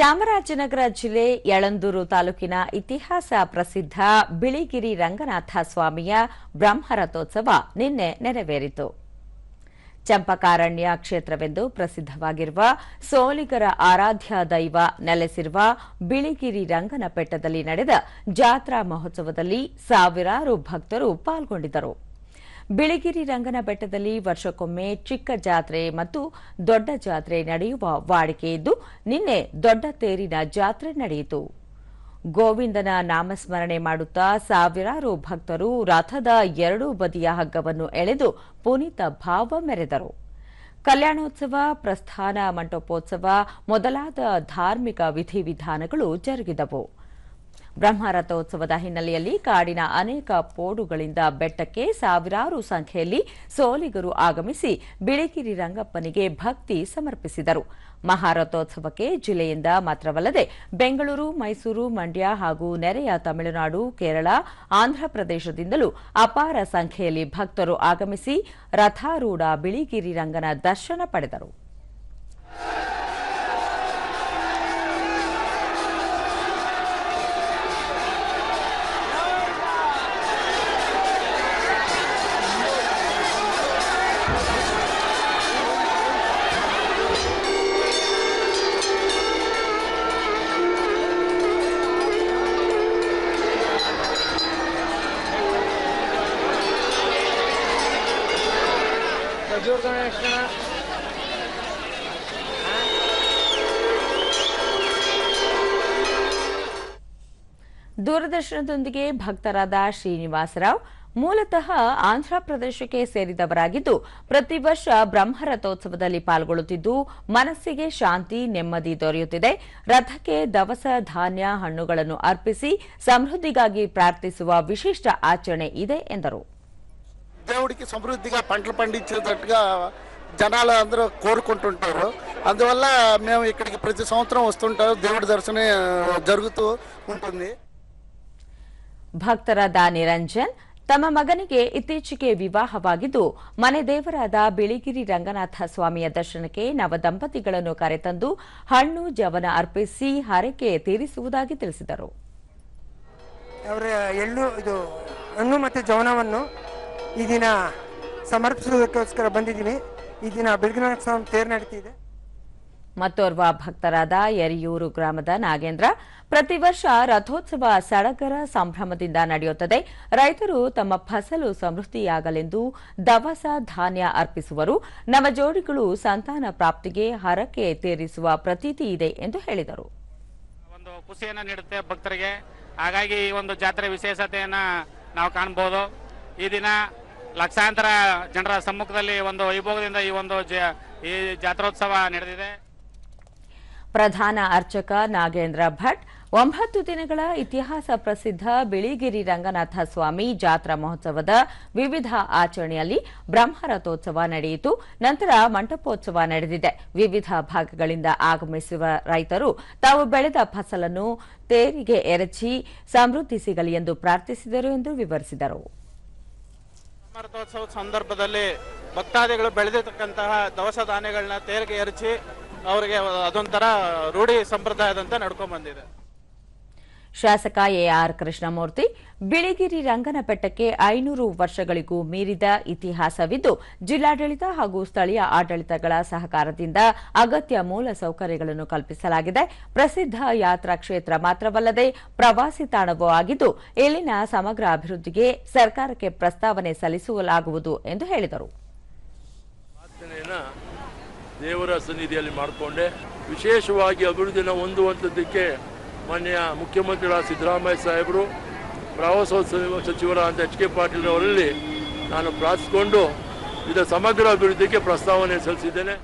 ಚಾಮರಾಜನಗರ ಜಿಲ್ಲೆ ಯಳಂದೂರು ತಾಲೂಕಿನ ಇತಿಹಾಸ ಪ್ರಸಿದ್ಧ ಬಿಳಿಗಿರಿ ರಂಗನಾಥ ಸ್ವಾಮಿಯ ಬ್ರಹ್ಮರಥೋತ್ಸವ ನಿನ್ನೆ ನೆರವೇರಿತು. ಚಂಪಕಾರಣ್ಯ ಕ್ಷೇತ್ರವೆಂದು ಪ್ರಸಿದ್ಧವಾಗಿರುವ ಸೋಲಿಗರ ಆರಾಧ್ಯ ದೈವ ನೆಲೆಸಿರುವ ಬಿಳಿಗಿರಿ ರಂಗನ ನಡೆದ ಜಾತ್ರಾ ಮಹೋತ್ಸವದಲ್ಲಿ ಸಾವಿರಾರು ಭಕ್ತರು ಪಾಲ್ಗೊಂಡಿದ್ದರು. ಬಿಳಿಗಿರಿ ರಂಗನ ಬೆಟ್ಟದಲ್ಲಿ ವರ್ಷಕ್ಕೊಮ್ಮೆ ಚಿಕ್ಕ ಜಾತ್ರೆ ಮತ್ತು ದೊಡ್ಡ ಜಾತ್ರೆ ನಡೆಯುವ ವಾಡಿಕೆ ಇದ್ದು, ನಿನ್ನೆ ದೊಡ್ಡ ತೇರಿನ ಜಾತ್ರೆ ನಡೆಯಿತು. ಗೋವಿಂದನ ನಾಮಸ್ಮರಣೆ ಮಾಡುತ್ತಾ ಸಾವಿರಾರು ಭಕ್ತರು ರಥದ ಎರಡೂ ಬದಿಯ ಹಗ್ಗವನ್ನು ಎಳೆದು ಪುನೀತ ಭಾವ ಮೆರೆದರು. ಕಲ್ಯಾಣೋತ್ಸವ, ಪ್ರಸ್ಥಾನ ಮಂಟಪೋತ್ಸವ ಮೊದಲಾದ ಧಾರ್ಮಿಕ ವಿಧಿವಿಧಾನಗಳು ಜರುಗಿದವು. ಬ್ರಹ್ಮರಥೋತ್ಸವದ ಹಿನ್ನೆಲೆಯಲ್ಲಿ ಕಾಡಿನ ಅನೇಕ ಪೋಡುಗಳಿಂದ ಬೆಟ್ಟಕ್ಕೆ ಸಾವಿರಾರು ಸಂಖ್ಯೆಯಲ್ಲಿ ಸೋಲಿಗರು ಆಗಮಿಸಿ ಬಿಳಿಗಿರಿ ರಂಗಪ್ಪನಿಗೆ ಭಕ್ತಿ ಸಮರ್ಪಿಸಿದರು. ಮಹಾರಥೋತ್ಸವಕ್ಕೆ ಜಿಲ್ಲೆಯಿಂದ ಮಾತ್ರವಲ್ಲದೆ ಬೆಂಗಳೂರು, ಮೈಸೂರು, ಮಂಡ್ಯ ಹಾಗೂ ನೆರೆಯ ತಮಿಳುನಾಡು, ಕೇರಳ ಆಂಧ್ರಪ್ರದೇಶದಿಂದಲೂ ಅಪಾರ ಸಂಖ್ಯೆಯಲ್ಲಿ ಭಕ್ತರು ಆಗಮಿಸಿ ರಥಾರೂಢ ಬಿಳಿಗಿರಿ ರಂಗನ ದರ್ಶನ ಪಡೆದರು. ದೂರದರ್ಶನದೊಂದಿಗೆ ಭಕ್ತರಾದ ಶ್ರೀನಿವಾಸರಾವ್, ಮೂಲತಃ ಆಂಧ್ರಪ್ರದೇಶಕ್ಕೆ ಸೇರಿದವರಾಗಿದ್ದು, ಪ್ರತಿ ವರ್ಷ ಬ್ರಹ್ಮರಥೋತ್ಸವದಲ್ಲಿ ಪಾಲ್ಗೊಳ್ಳುತ್ತಿದ್ದು, ಮನಸ್ಸಿಗೆ ಶಾಂತಿ, ನೆಮ್ಮದಿ ದೊರೆಯುತ್ತಿದೆ. ರಥಕ್ಕೆ ದವಸ, ಧಾನ್ಯ, ಹಣ್ಣುಗಳನ್ನು ಅರ್ಪಿಸಿ ಸಮೃದ್ಧಿಗಾಗಿ ಪ್ರಾರ್ಥಿಸುವ ವಿಶಿಷ್ಟ ಆಚರಣೆ ಇದೆ ಎಂದರು. దేవుడికి సమృద్ధిగా పంటలు పండించేటట్టుగా జనాలు అందరూ కోరుకుంటుంటారు అందువల్ల మేము ఇక్కడికి ప్రతి సంవత్సరం వస్తుంటారు దేవుడి దర్శనం ఆ, జరుగుతూ ఉంటుంది ಭಕ್ತರಾದ ನಿರಂಜನ್ ತಮ್ಮ ಮಗನಿಗೆ ಇತ್ತೀಚೆಗೆ ವಿವಾಹವಾಗಿದ್ದು ಮನೆ ದೇವರಾದ ಬಿಳಿಗಿರಿ ರಂಗನಾಥ ಸ್ವಾಮಿಯ ದರ್ಶನಕ್ಕೆ ನವದಂಪತಿಗಳನ್ನು ಕರೆತಂದು ಹಣ್ಣು ಜವನ ಅರ್ಪಿಸಿ ಹರಕೆ ತೀರಿಸುವುದಾಗಿ ತಿಳಿಸಿದರು ಅವರ ಎಳ್ಳು ಇದು ಹಣ್ಣು ಮತ್ತು ಜವನವನ್ನು ಈ ದಿನ ಸಮರ್ಪಿಸುವುದಕ್ಕೋಸ್ಕರ ಬಂದಿದ್ದೀವಿ. ಈ ದಿನ ಬೆಳಗಿನ ಸ್ವಾಮಿ ತೇರು ನಡೀತಿದೆ. ಮತ್ತೋರ್ವ ಭಕ್ತರಾದ ಯರಿಯೂರು ಗ್ರಾಮದ ನಾಗೇಂದ್ರ ಪ್ರತಿ ವರ್ಷ ರಥೋತ್ಸವ ಸಡಗರ ಸಂಭ್ರಮದಿಂದ ನಡೆಯುತ್ತದೆ. ರೈತರು ತಮ್ಮ ಫಸಲು ಸಮೃದ್ಧಿಯಾಗಲೆಂದು ದವಸ ಧಾನ್ಯ ಅರ್ಪಿಸುವರು. ನವಜೋಡಿಗಳು ಸಂತಾನ ಪ್ರಾಪ್ತಿಗೆ ಹರಕೆ ತೀರಿಸುವ ಪ್ರತೀತಿ ಇದೆ ಎಂದು ಹೇಳಿದರು. ಒಂದು ಖುಷಿಯನ್ನು ನೀಡುತ್ತೆ ಭಕ್ತರಿಗೆ. ಹಾಗಾಗಿ ಈ ಒಂದು ಜಾತ್ರೆ ವಿಶೇಷತೆಯನ್ನು ನಾವು ಕಾಣಬಹುದು ಈ ದಿನ ಲಕ್ಷಾಂತರ ಜನರ ಸಮ್ಮುಖದಲ್ಲಿ ಒಂದು ವೈಭೋಗದಿಂದ ಈ ಒಂದು ಈ ಜಾತ್ರೋತ್ಸವ ನಡೆದಿದೆ. ಪ್ರಧಾನ ಅರ್ಚಕ ನಾಗೇಂದ್ರ ಭಟ್, ಒಂಬತ್ತು ದಿನಗಳ ಇತಿಹಾಸ ಪ್ರಸಿದ್ಧ ಬಿಳಿಗಿರಿ ರಂಗನಾಥ ಸ್ವಾಮಿ ಜಾತ್ರಾ ಮಹೋತ್ಸವದ ವಿವಿಧ ಆಚರಣೆಯಲ್ಲಿ ಬ್ರಹ್ಮರಥೋತ್ಸವ ನಡೆಯಿತು. ನಂತರ ಮಂಟಪೋತ್ಸವ ನಡೆದಿದೆ. ವಿವಿಧ ಭಾಗಗಳಿಂದ ಆಗಮಿಸುವ ರೈತರು ತಾವು ಬೆಳೆದ ಫಸಲನ್ನು ತೇರಿಗೆ ಎರಚಿ ಸಮೃದ್ಧಿ ಸಿಗಲಿ ಎಂದು ಪ್ರಾರ್ಥಿಸಿದರು ಎಂದು ವಿವರಿಸಿದರು. ಅಮೃತೋತ್ಸವದ ಸಂದರ್ಭದಲ್ಲಿ ಭಕ್ತಾದಿಗಳು ಬೆಳೆದಿರ್ತಕ್ಕಂತಹ ದವಸ ಧಾನ್ಯಗಳನ್ನ ತೇರಿಗೆ ಎರಚಿ ಅವರಿಗೆ ಅದೊಂಥರ ರೂಢಿ ಸಂಪ್ರದಾಯದಂತೆ ನಡ್ಕೊಂಡ್ ಬಂದಿದೆ ಶಾಸಕ ಎಆರ್ ಕೃಷ್ಣಮೂರ್ತಿ, ಬಿಳಿಗಿರಿ ರಂಗನ ಬೆಟ್ಟಕ್ಕೆ ಐನೂರು ವರ್ಷಗಳಿಗೂ ಮೀರಿದ ಇತಿಹಾಸವಿದ್ದು, ಜಿಲ್ಲಾಡಳಿತ ಹಾಗೂ ಸ್ಥಳೀಯ ಆಡಳಿತಗಳ ಸಹಕಾರದಿಂದ ಅಗತ್ಯ ಮೂಲ ಸೌಕರ್ಯಗಳನ್ನು ಕಲ್ಪಿಸಲಾಗಿದೆ. ಪ್ರಸಿದ್ಧ ಯಾತ್ರಾ ಕ್ಷೇತ್ರ ಮಾತ್ರವಲ್ಲದೆ ಪ್ರವಾಸಿ ತಾಣವೂ ಆಗಿದ್ದು, ಇಲ್ಲಿನ ಸಮಗ್ರ ಅಭಿವೃದ್ಧಿಗೆ ಸರ್ಕಾರಕ್ಕೆ ಪ್ರಸ್ತಾವನೆ ಸಲ್ಲಿಸಲಾಗುವುದು ಎಂದು ಹೇಳಿದರು. ದೇವರ ಸನ್ನಿಧಿಯಲ್ಲಿ ಮಾಡಿಕೊಂಡೆ. ವಿಶೇಷವಾಗಿ ಅಭಿವೃದ್ಧಿನ ಹೊಂದುವಂಥದ್ದಕ್ಕೆ ಮಾನ್ಯ ಮುಖ್ಯಮಂತ್ರಿಗಳ ಸಿದ್ದರಾಮಯ್ಯ ಸಾಹೇಬರು, ಪ್ರವಾಸೋತ್ಸವ ಸಚಿವರಾದ ಎಚ್ ಕೆ ಪಾಟೀಲ್ ಅವರಲ್ಲಿ ನಾನು ಪ್ರಾರ್ಥಿಸಿಕೊಂಡು ಇದರ ಸಮಗ್ರ ಅಭಿವೃದ್ಧಿಗೆ ಪ್ರಸ್ತಾವನೆ ಸಲ್ಲಿಸಿದ್ದೇನೆ.